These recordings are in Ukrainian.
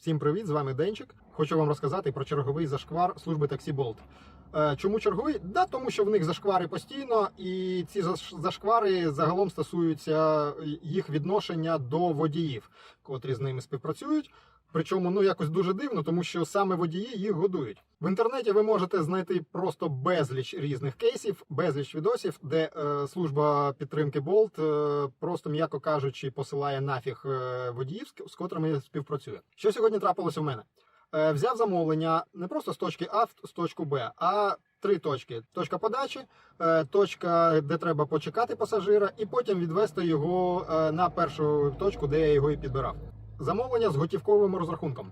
Всім привіт, з вами Денчик. Хочу вам розказати про черговий зашквар служби таксі Болт. Е, Чому черговий? Да, тому що в них зашквари постійно, і ці заш- зашквари загалом стосуються їх відношення до водіїв, котрі з ними співпрацюють. Причому ну якось дуже дивно, тому що саме водії їх годують. В інтернеті ви можете знайти просто безліч різних кейсів, безліч відосів, де е, служба підтримки Болт, е, просто м'яко кажучи, посилає нафіг е, водіїв, з- котрими співпрацює. Що сьогодні трапилось у мене? Е, взяв замовлення не просто з точки А з точку Б, а три точки: точка подачі, е, точка, де треба почекати пасажира, і потім відвести його е, на першу точку, де я його і підбирав. Замовлення з готівковим розрахунком.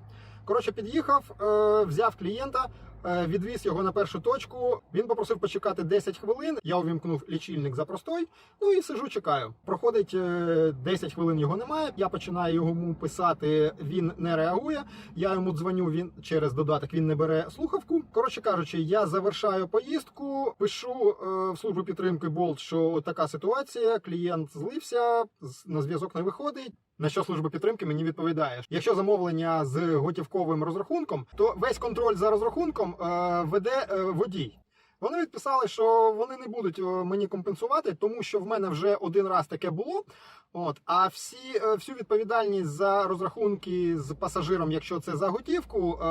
Коротше, під'їхав, е, взяв клієнта, е, відвіз його на першу точку. Він попросив почекати 10 хвилин. Я увімкнув лічильник за простой. Ну і сижу, чекаю. Проходить е, 10 хвилин, його немає. Я починаю йому писати, він не реагує. Я йому дзвоню він через додаток. Він не бере слухавку. Коротше кажучи, я завершаю поїздку, пишу е, в службу підтримки Болт, що така ситуація. Клієнт злився, на зв'язок не виходить. На що служба підтримки мені відповідає: якщо замовлення з готівковим розрахунком, то весь контроль за розрахунком е, веде е, водій. Вони відписали, що вони не будуть е, мені компенсувати, тому що в мене вже один раз таке було. От, а всі, е, всю відповідальність за розрахунки з пасажиром, якщо це за готівку, е,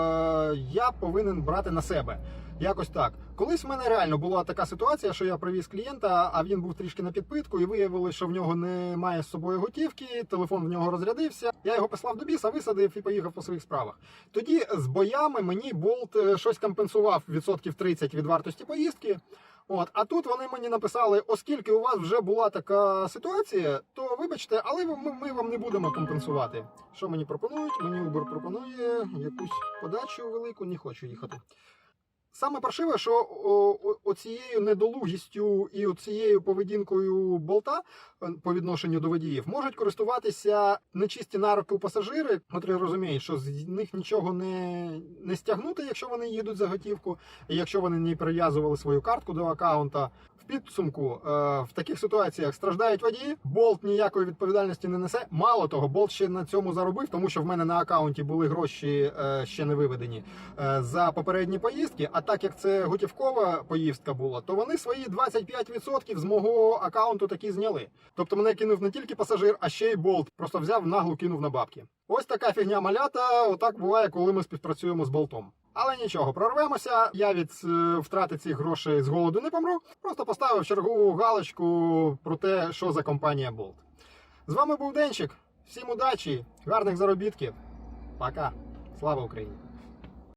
я повинен брати на себе. Якось так. Колись в мене реально була така ситуація, що я привіз клієнта, а він був трішки на підпитку, і виявилося, що в нього немає з собою готівки, телефон в нього розрядився. Я його послав до біса, висадив і поїхав по своїх справах. Тоді з боями мені болт е, щось компенсував відсотків 30 від вартості поїздки. От, а тут вони мені написали, оскільки у вас вже була така ситуація, то вибачте, але ми, ми вам не будемо компенсувати. Що мені пропонують? Мені Uber пропонує якусь подачу велику, не хочу їхати. Саме паршиве, що оцією недолугістю і оцією поведінкою болта е, по відношенню до водіїв можуть користуватися нечисті на руки пасажири, котрі розуміють, що з них нічого не, не стягнути, якщо вони їдуть за готівку, і якщо вони не прив'язували свою картку до аккаунта. В підсумку е, в таких ситуаціях страждають водії. Болт ніякої відповідальності не несе. Мало того, болт ще на цьому заробив, тому що в мене на аккаунті були гроші е, ще не виведені за попередні поїздки. А так як це готівкова поїздка була, то вони свої 25% з мого аккаунту таки зняли. Тобто мене кинув не тільки пасажир, а ще й болт. Просто взяв нагло кинув на бабки. Ось така фігня малята. Отак буває, коли ми співпрацюємо з болтом. Але нічого, прорвемося. Я від е, втрати цих грошей з голоду не помру. Просто поставив чергову галочку про те, що за компанія Болт. З вами був Денчик. Всім удачі, гарних заробітків. Пока. Слава Україні!